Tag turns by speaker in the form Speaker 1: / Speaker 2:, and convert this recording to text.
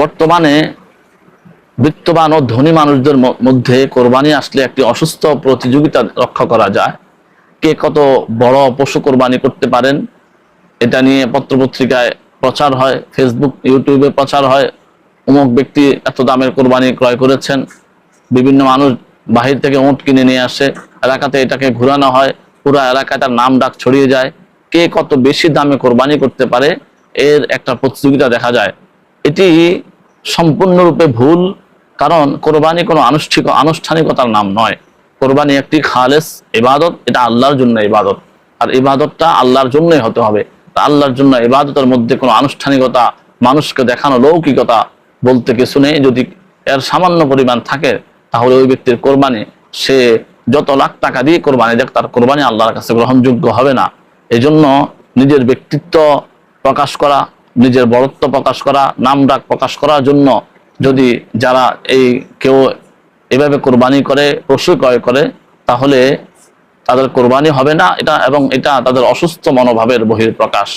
Speaker 1: বর্তমানে বিত্তবান ও ধনী মানুষদের মধ্যে কোরবানি আসলে একটি অসুস্থ প্রতিযোগিতা রক্ষা করা যায়। কে কত বড় পশু কোরবানি করতে পারেন, এটা নিয়ে পত্রপত্রিকায় প্রচার হয় ফেসবুক ইউটিউবে প্রচার হয়। অমুক ব্যক্তি এত দামের কোরবানি ক্রয় করেছেন, বিভিন্ন মানুষ বাহির থেকে উঁট কিনে নিয়ে আসে, এলাকাতে এটাকে ঘুরানো হয়, পুরো এলাকায় তার নাম ডাক ছড়িয়ে যায়। কে কত বেশি দামে কোরবানি করতে পারে, এর একটা প্রতিযোগিতা দেখা যায়। এটি সম্পূর্ণরূপে ভুল, কারণ কোরবানি কোনো আনুষ্ঠিক, আনুষ্ঠানিকতার নাম নয়। কোরবানি একটি খালেস ইবাদত, এটা আল্লাহর জন্য ইবাদত। আর ইবাদতটা আল্লাহর জন্যই হতে হবে। আল্লাহর জন্য ইবাদতের মধ্যে কোনো আনুষ্ঠানিকতা, মানুষকে দেখানো লৌকিকতা বলতে কিছু নেই। যদি এর সামান্য পরিমাণ থাকে, তাহলে ওই ব্যক্তির কোরবানি, সে যত লাখ টাকা দিয়ে কোরবানি দেখ, তার কোরবানি আল্লাহর কাছে গ্রহণযোগ্য হবে না। এজন্য নিজের ব্যক্তিত্ব প্রকাশ করা নিজের বরত্ব প্রকাশ করা, নাম ডাক প্রকাশ করার জন্য যদি যারা এই কেউ এভাবে কোরবানি করে, পশু ক্রয় করে, তাহলে তাদের কোরবানি হবে না। এটা এবং এটা তাদের অসুস্থ মনোভাবের বহির প্রকাশ